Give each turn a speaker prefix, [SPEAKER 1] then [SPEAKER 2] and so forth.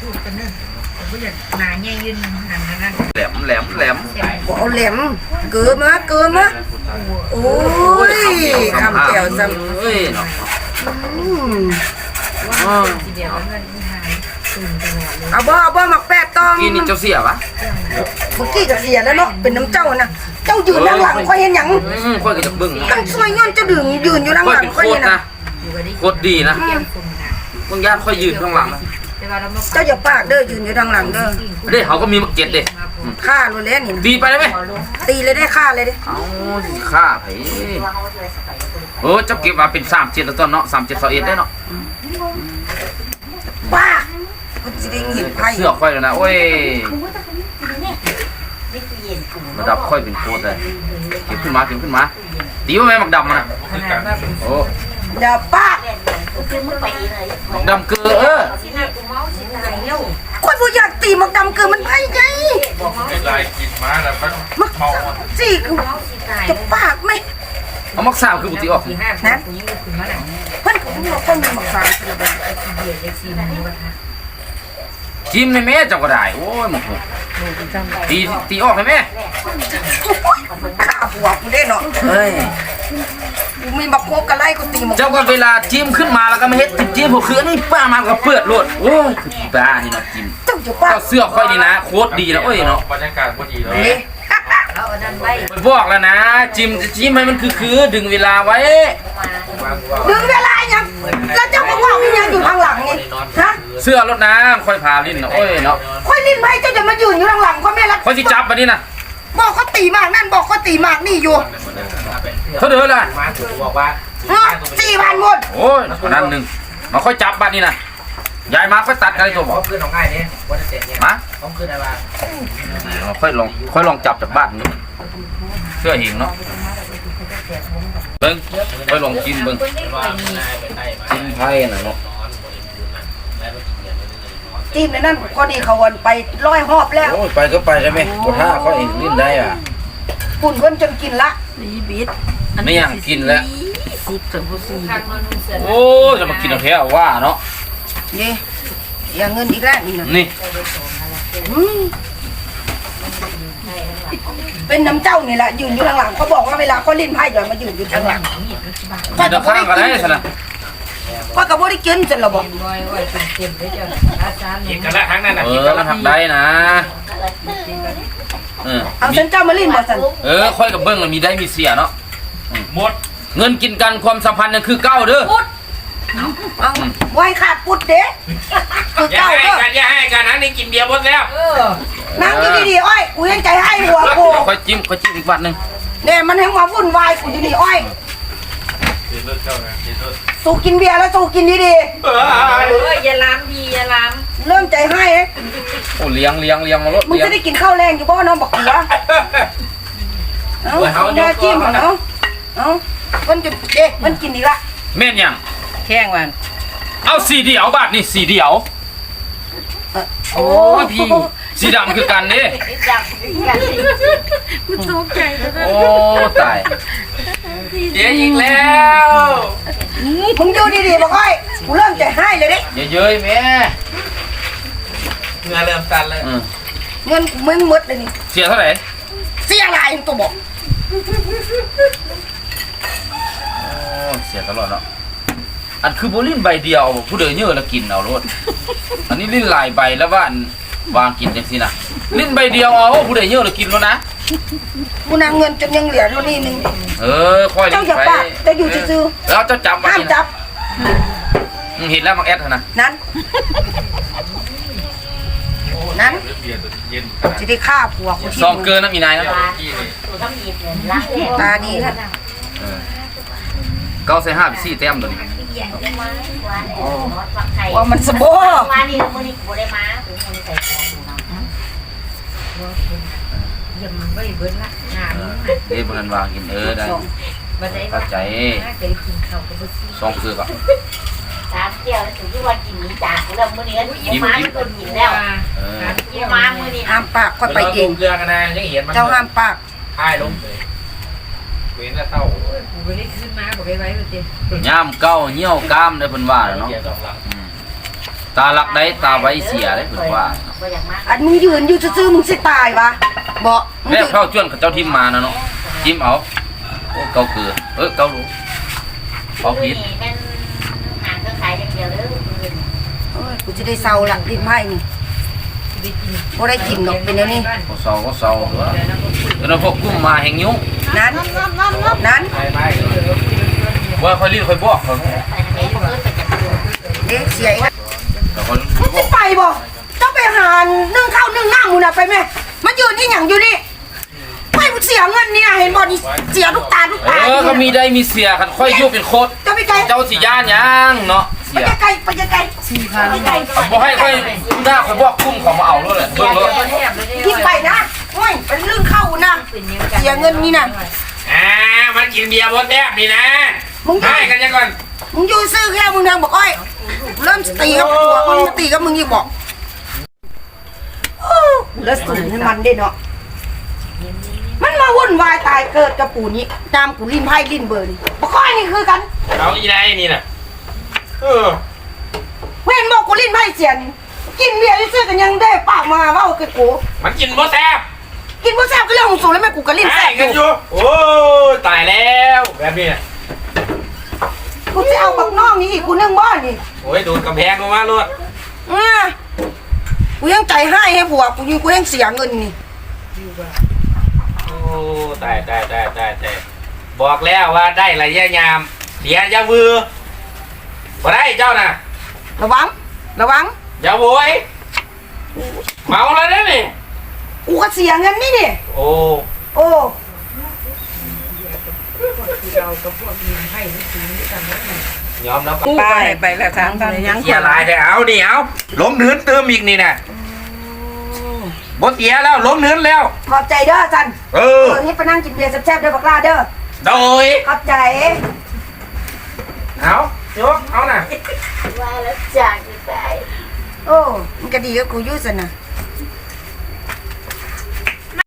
[SPEAKER 1] พูดกันเนอะผมก็อยากหนาแง่ยืนหันนั้น
[SPEAKER 2] แหลมแหลมแหลม
[SPEAKER 3] บ่เอาแหลมเกือมาเกือมาโอ้ยคำแก้วซ้
[SPEAKER 2] เฮ้ยเนาะำ
[SPEAKER 3] อืม
[SPEAKER 1] ว่าทีเดียวแล้วมันหายตื่นตลอดเลย
[SPEAKER 3] เอาบ่เอาบ่หมักแปดตอง
[SPEAKER 2] กินนี่เจ้าเสียปะ
[SPEAKER 3] เมื่อกี้ก็เสียแล้วเนาะเป็นน้ำเจ้าน่ะเจ้ายืนด้านหลังค่อยเห็นหยัง
[SPEAKER 2] อืมค่อยก็จะเบิ่ง
[SPEAKER 3] ตั้งซอยย้อนเจะดื่มยืนอยู่ด้าน
[SPEAKER 2] ค่อย
[SPEAKER 3] หลัง
[SPEAKER 2] เป็นโค
[SPEAKER 3] ค่อย
[SPEAKER 2] ต
[SPEAKER 3] เห็
[SPEAKER 2] ร
[SPEAKER 3] น
[SPEAKER 2] นะ
[SPEAKER 3] น่ะ
[SPEAKER 1] อยู่กันดิ
[SPEAKER 2] โคตรดีนะ
[SPEAKER 1] เกี่ยมคนนะ
[SPEAKER 2] บางญาติค่อยยืนข้างหลังนะ
[SPEAKER 1] แต่ว่าเรามา
[SPEAKER 3] เจ้าอย่าปากเด้อยืนอยู่ด้านหลังเด้อ
[SPEAKER 2] เด้เขาก็มีมาเก็ตเด้
[SPEAKER 3] ฆ่าโลดแล้วนี่นะ
[SPEAKER 2] ดีไปได้ไหม
[SPEAKER 3] ตีเลยได้ฆ่าเลยเด้
[SPEAKER 2] เอาสิฆ่าไผโอ้เจ้าเก็บมาเป็นสามเจ็ดแล้วตอนเนาะสามเจ็ดสองเอ็ดได้เนาะ
[SPEAKER 3] ป้าคุณสิได้เห็นไพ่
[SPEAKER 2] เสื้อค่อยแล้วนะโอ้ยระดับค่อยเป็นโคตรเลยเก็บขึ้นมาเก็บขึ้นมาตีว่าแม่หมักดำมันนะ
[SPEAKER 1] ขนาดว่าเป็น
[SPEAKER 2] โอ้
[SPEAKER 3] อย่าปาก
[SPEAKER 2] หมักดำเกลือเออ
[SPEAKER 1] สิหน้ากูเมาสิตายแล้ว
[SPEAKER 3] คนบ่อยากตีหมักดำเกินมันไพ่ไง
[SPEAKER 4] เป็นลายกินมาแล้วมัน
[SPEAKER 3] มัก
[SPEAKER 4] เมา
[SPEAKER 3] สิคือ
[SPEAKER 1] เมาสิตาย
[SPEAKER 3] จะปากไหม
[SPEAKER 2] เอามักสาวคือบุตรออก
[SPEAKER 1] สี่ห้านะกูยิ่งขึ้นมาหนัง
[SPEAKER 3] เพิ่นก็บ่ค่อยมีหมักสาร
[SPEAKER 1] เราเป็นไอ้ทีเดียเล็กซีมันนี่วะคะ
[SPEAKER 2] จิ้มในแม่เจ้าก็ได้โอ้ยหมกหก
[SPEAKER 1] ดูเป็นจังไร
[SPEAKER 2] ตีตีออกในแม่
[SPEAKER 3] ฆ่าหัวกูได้เนาะ
[SPEAKER 2] เฮ้ย
[SPEAKER 3] กูมีบักโคกกะไล่กูตีหมัก
[SPEAKER 2] เจ้าก็เวลาจิ้มขึ้นมาแล้วก็มาเฮ็ดจิ้มผมคืออันนี้ป้ามาก็เปิดโลดโอ้ยคือบ้านี่เนาะจิ้ม
[SPEAKER 3] เจ้าจะปาก
[SPEAKER 2] เจ้าเสื้อค่อยนี่นะโคตรดีนะโอ้ยเนาะ
[SPEAKER 4] บรรยากาศพอดีเลย
[SPEAKER 3] นี่
[SPEAKER 1] เอาอันนั้นไว้
[SPEAKER 2] บอกแล้วนะ จิ้มจิ้มให้มันคือคือดึงเวลาไว้
[SPEAKER 3] ดึงเวลายังแล้วเจ้าก็ว่ามีหยังอยู่ข้างหลังนี่ฮะ
[SPEAKER 2] เสื้อรถนะค่อยพาลิ้นเนาะโอ้ยเนาะ
[SPEAKER 3] ค่อยลิ้นไว้เจ้าจะมายืนอยู่ข้างหลังค่อยไม่รัก
[SPEAKER 2] ค่อยสิจับมานี่นะ
[SPEAKER 3] บอกเขาตีมากนั่นบอกเขาตีมากนี่อยู่
[SPEAKER 2] เท่าเดิมล่ะ
[SPEAKER 4] มาถือบอกว่า
[SPEAKER 3] ฮะสี่พันหมด
[SPEAKER 2] โอ้ยอันนั้นหนึงมาค่อยจับบัดนี่นะยายมาค่อยตัดกันเลยตัวบ
[SPEAKER 4] ข
[SPEAKER 2] อ
[SPEAKER 4] อกงขึ้นของง่ายเนี่ยวันเสร็จเนี่ย
[SPEAKER 2] มา
[SPEAKER 4] ของขึ้นอะไร
[SPEAKER 2] ค่อยลองค่อยลองจับจากบ้านนี่เสื้อหิงเนาะเบิ่งค่อยลองกินเบิ่ง
[SPEAKER 4] ว่าง่ายไปได้มา
[SPEAKER 2] กินไผ่น่ะเนาะ
[SPEAKER 3] จีมในนั่นพอดีเขาวันไปร้อยหอบแล้ว
[SPEAKER 2] โอ้ยไปก็ไปได้ไหมบ่ท่าค่อยลิ้นได้อะ
[SPEAKER 3] ปุ่นเพิ่นจนกินละ
[SPEAKER 2] ไม่อยากกินแล้ว
[SPEAKER 1] ทางมันเสือ
[SPEAKER 2] โอ้ยจะมากินเอาแท้ว่าเนาะ
[SPEAKER 3] นี่อย่าเงินอีกแล้วนี่นะ
[SPEAKER 2] นี่
[SPEAKER 3] อืมเป็นน้ำเจ้านี่แหละยืนอยู่ข้างหลังเขาบอกว่าเวลาเขาลิ้นไพ่อย่ามายืนอยู่ข้างหลัง
[SPEAKER 2] กินเอาข้างก็ได้ซะนะ
[SPEAKER 3] เพราะกับว่าได้กินจนเราบอก
[SPEAKER 1] ร้อยไว้เต็มๆได้เจ้าอาจารย์
[SPEAKER 4] กินกันละทั้งนั้นนะ
[SPEAKER 2] เอ
[SPEAKER 4] กิน
[SPEAKER 2] อ
[SPEAKER 4] กัน
[SPEAKER 2] มั
[SPEAKER 4] ละ
[SPEAKER 2] นทำได้นะเออ
[SPEAKER 3] เอาฉันเจ้ามาลิ้นมาสัน
[SPEAKER 2] เออค่อยกับเบิ้งแล้วมีได้มีเสียเนาะ
[SPEAKER 4] หมด
[SPEAKER 2] เงินกินกันความสัมพันธ์นั่นคือเก้าเด้อ
[SPEAKER 3] เอาไว้ขาดปุดเด้คือ
[SPEAKER 4] อย่า
[SPEAKER 3] เก้า
[SPEAKER 4] ให้
[SPEAKER 3] ก็
[SPEAKER 4] กันอย่าให้กันนะนี่กินเบียร์หมดแล้ว
[SPEAKER 1] เออ
[SPEAKER 3] นั่งอยู่ดีๆอ้อยกูยังใจให้หัวกู
[SPEAKER 2] ค่อยจิ้มค่อยจิ้มอีกบาทหนึง
[SPEAKER 3] เนี่ยมันยังมาวุ่นวายกูอยู่ดีอ้อย
[SPEAKER 4] กินรถเข้านะกินรถ
[SPEAKER 3] สู้กินเบียร์แล้วสู้กินดี
[SPEAKER 4] เอ
[SPEAKER 1] เอออย่าล้ำดีอย่าล้
[SPEAKER 3] ๆเริ่มใจให้เอ๊ะ
[SPEAKER 2] โอ้เลี้ยงเลี้ยงเลี้ยงมาลด
[SPEAKER 3] มึง
[SPEAKER 2] เลี้ยง
[SPEAKER 3] จะได้กินข้าวแรงอยู่บ่น้องบอกกูวะเอาแม่จิ้มเหรอเนาะ เอามันจะเอ๊ะมันกินอีกละ
[SPEAKER 2] แม่นยังำ
[SPEAKER 1] แข้งวัน
[SPEAKER 2] เอาสีเดียวบาทนี่สีเดียวโอ้ยพี่สีดำคือกันนี่โอ้ตาย
[SPEAKER 4] เดี๋ยวอีกแล้ว
[SPEAKER 3] มึงอยู่ดีๆบอกอ้อยกูเริ่มใจให้เลยเด้
[SPEAKER 2] อย่าเย้ยแม่
[SPEAKER 4] เงื่อเริ่มตันเลย
[SPEAKER 2] เออ
[SPEAKER 3] เงินกูมึงหมดเลยนี่
[SPEAKER 2] เสียเท่าไหร่
[SPEAKER 3] เสียอะไรมึงตัวบอก
[SPEAKER 2] โอ้เสี ยตลอดเนาะอันคือโบลิ้นใบเดียวผู้เดินเยอะแล้วกินเอาโลดอันนี้ลิ้นหลายใบแล้วว่าอันวางกินจังสินะลิ้นใบเดียวเอาผู้เดินเยอะแล้วกินแล้วนะ
[SPEAKER 3] กูนางเงินจนยังเหลือเท่านี้นึง
[SPEAKER 2] เออค่อย
[SPEAKER 3] เจ้าอย่าปากแต่อยู่ซื่อ
[SPEAKER 2] ๆแล้วเจ้าจับ
[SPEAKER 3] ๆ
[SPEAKER 2] มา
[SPEAKER 3] ห้าม
[SPEAKER 2] กิน
[SPEAKER 3] จับ
[SPEAKER 2] อืมเห็นแล้วมักแอดเถอะนะ
[SPEAKER 3] นั้นนั้น
[SPEAKER 4] เบียร์ตัวเย็น
[SPEAKER 3] จะได้ฆ่าผัวกูที่
[SPEAKER 2] ซองเกินนะมีนายนะ
[SPEAKER 4] ที่นี่
[SPEAKER 3] ตาดีครับ
[SPEAKER 2] เออเก้าใส่ห้าไปสี่แต้มตัวนี้
[SPEAKER 3] ว่ามันสะโบ
[SPEAKER 5] มานี่มื้อนี้กูได้มาถึงมื้อนี้ใส่ของอยู่เนาะ
[SPEAKER 1] ยำไว้เบิ้ลละงาม
[SPEAKER 2] เด้บนันวางกินเออได้
[SPEAKER 1] บันได
[SPEAKER 2] เข้าใจ
[SPEAKER 1] น่าจะกินข้าวกับบุษี
[SPEAKER 2] ซองคือก็
[SPEAKER 5] สามเที่ยวแล้วถึงที่ว่ากินนี้จากกูแล้วมื้อนี้ก็กินมามันก็กินแล้ว
[SPEAKER 2] เออ
[SPEAKER 5] กินมามื้อนี้
[SPEAKER 3] ห้ามปากค่อยไปเอง
[SPEAKER 4] เกลือกันนะยังเห็นมัน
[SPEAKER 3] เจ้าห้ามปาก
[SPEAKER 4] อ้ายลง เลยเว้นแล้วเท่า
[SPEAKER 1] กูไม่ได้ขึ้นมาบอกไว้ไว้เลยเจ้
[SPEAKER 2] ย่ามเก้าเหี่ยวกล้ามได้เพิ่นว่าแล้วเนาะ
[SPEAKER 4] เกียร์สองหลัง
[SPEAKER 2] อืมตาลักได้ตาไว้เสียได้เพิ่นว่า
[SPEAKER 5] บ่อยากมา
[SPEAKER 3] อันมึงยืนอยู่ซื่อๆมึงสิตายวะบอกมึง
[SPEAKER 2] แล้ว
[SPEAKER 3] ยืน
[SPEAKER 2] เข้าจวนกับเจ้าทิมมานะเนาะจิ้มเอาโอ้เกาเกลือเออเกาลูเอาผิด
[SPEAKER 5] นี่แม่นหางเครื่องขายอย่างเดียวเด้อปืน
[SPEAKER 3] โอ้ยกูจะได้เศร้าละลิ้นไพ่นี่ บ่ได้กินดอกเป็นเดี๋ยวนี้
[SPEAKER 2] ก็เศร้าก็เศร้าเด้อแล้วพวกกุ้มมาแห่งยุ่ง
[SPEAKER 3] นั้นนั้น
[SPEAKER 4] ไปไป
[SPEAKER 2] ว่าค่อยรีบค่อยบอกเขา
[SPEAKER 5] ไปทางไหนก็เพิ่นไปจับปืน
[SPEAKER 3] เด็กเสียอีก
[SPEAKER 2] แต่ค่อย
[SPEAKER 3] มึงจะไปบ่ต้องไปหานึ่งข้าวนึ่งน้ำมูน่ะไปแม่มายืนที่หยังอยู่นี่ไม่เสียเงินเนี่ยเห็นบ่นี่เสียลูกตาลูก
[SPEAKER 2] เอ
[SPEAKER 3] ตา
[SPEAKER 2] อก็มีได้มีเสียคันค่อยอยู่เป็นโคตร
[SPEAKER 3] จะไปไกล
[SPEAKER 2] เจ้าสิย่านยังเนาะ
[SPEAKER 3] ไป
[SPEAKER 2] เสีย
[SPEAKER 3] ไกลไปไกลไป ไกล
[SPEAKER 2] บ่ให้ค่อยหน้าค่อยบอกกุ้มเขามาเอาแล้วแหละเบิ่งรถ
[SPEAKER 1] แทบเลย
[SPEAKER 3] ที่ไปนะโอ้ยเป็นเรื่องเข้านะเสียเงินนี่นะ
[SPEAKER 4] อ่ามันกินเบียร์บนแทบนี่นะ
[SPEAKER 3] มึง
[SPEAKER 4] ให้กันยังก่อน
[SPEAKER 3] มึงอยู่ซื้อแค่มึงนางบอกอ้อยเริ่มตีกับผัวมึงมาตีกับมึงอีกบอกโอ้แล้วสูงให้มันได้เนาะมันมาวุ่นวายตายเกิดกับปู่นี้ตามกูลิ้นไพ่ลิ้นเบอร์นี่บอกอ้อยนี่คือกัน
[SPEAKER 4] เอาอีไรนี่น่ะเออ
[SPEAKER 3] เว้นบอกกูลิ้นไพ่เสียน กินเบียร์ซื้อกันยังได้ปากมาเว่ากับกู
[SPEAKER 4] มันกินบ่แทบ
[SPEAKER 3] กินพวกแซ่บก็เรื่องของสูงแล้วแม่กูก็ลิ้น
[SPEAKER 4] ให้
[SPEAKER 3] แซ่บอ
[SPEAKER 4] กันอยู่ยู่โอ้ยตายแล้วแบบนี้น่ะ
[SPEAKER 3] กูจะเอาบักน้องนี่อีกกูนึ่งบ้านนี่
[SPEAKER 4] โอ้ยโดนกำแพงลงมาลวด
[SPEAKER 3] อ่ากูยังใจให้ให้ผัวกูยังกูยังเสียเงินนี่
[SPEAKER 4] โอ้ตายตายตายตายตายบอกแล้วว่าได้ระยะยามเสียอยามือบ่ได้เจ้าน่ะ
[SPEAKER 3] ระวัง ระวัง
[SPEAKER 4] อย่าโวยเมาแล้วนะนี่
[SPEAKER 3] กูก็เสียเงินนี่นี่
[SPEAKER 4] โอ้
[SPEAKER 3] โอ้
[SPEAKER 4] ยอมแล้ว
[SPEAKER 1] ไปไปแล้วทางทางยัง
[SPEAKER 4] เสียหลายแต่เอานี่เอาลงเนื้อเติมอีกนี่นะบ่เสียแล้วลงเนื้อแล้ว
[SPEAKER 3] ขอบใจเด้อจัน
[SPEAKER 4] เอ
[SPEAKER 3] เอ
[SPEAKER 4] อ
[SPEAKER 3] อนี่ไปนั่งกินเบียร์แซ่บๆเด้อบักลาเด้อ
[SPEAKER 4] โดย
[SPEAKER 3] ขอบใจ
[SPEAKER 4] เอา ยกเอาน่ะ
[SPEAKER 5] ว่าแล้วจากไป
[SPEAKER 3] โอ้ มันก็ดีกับกูอยู่สินะ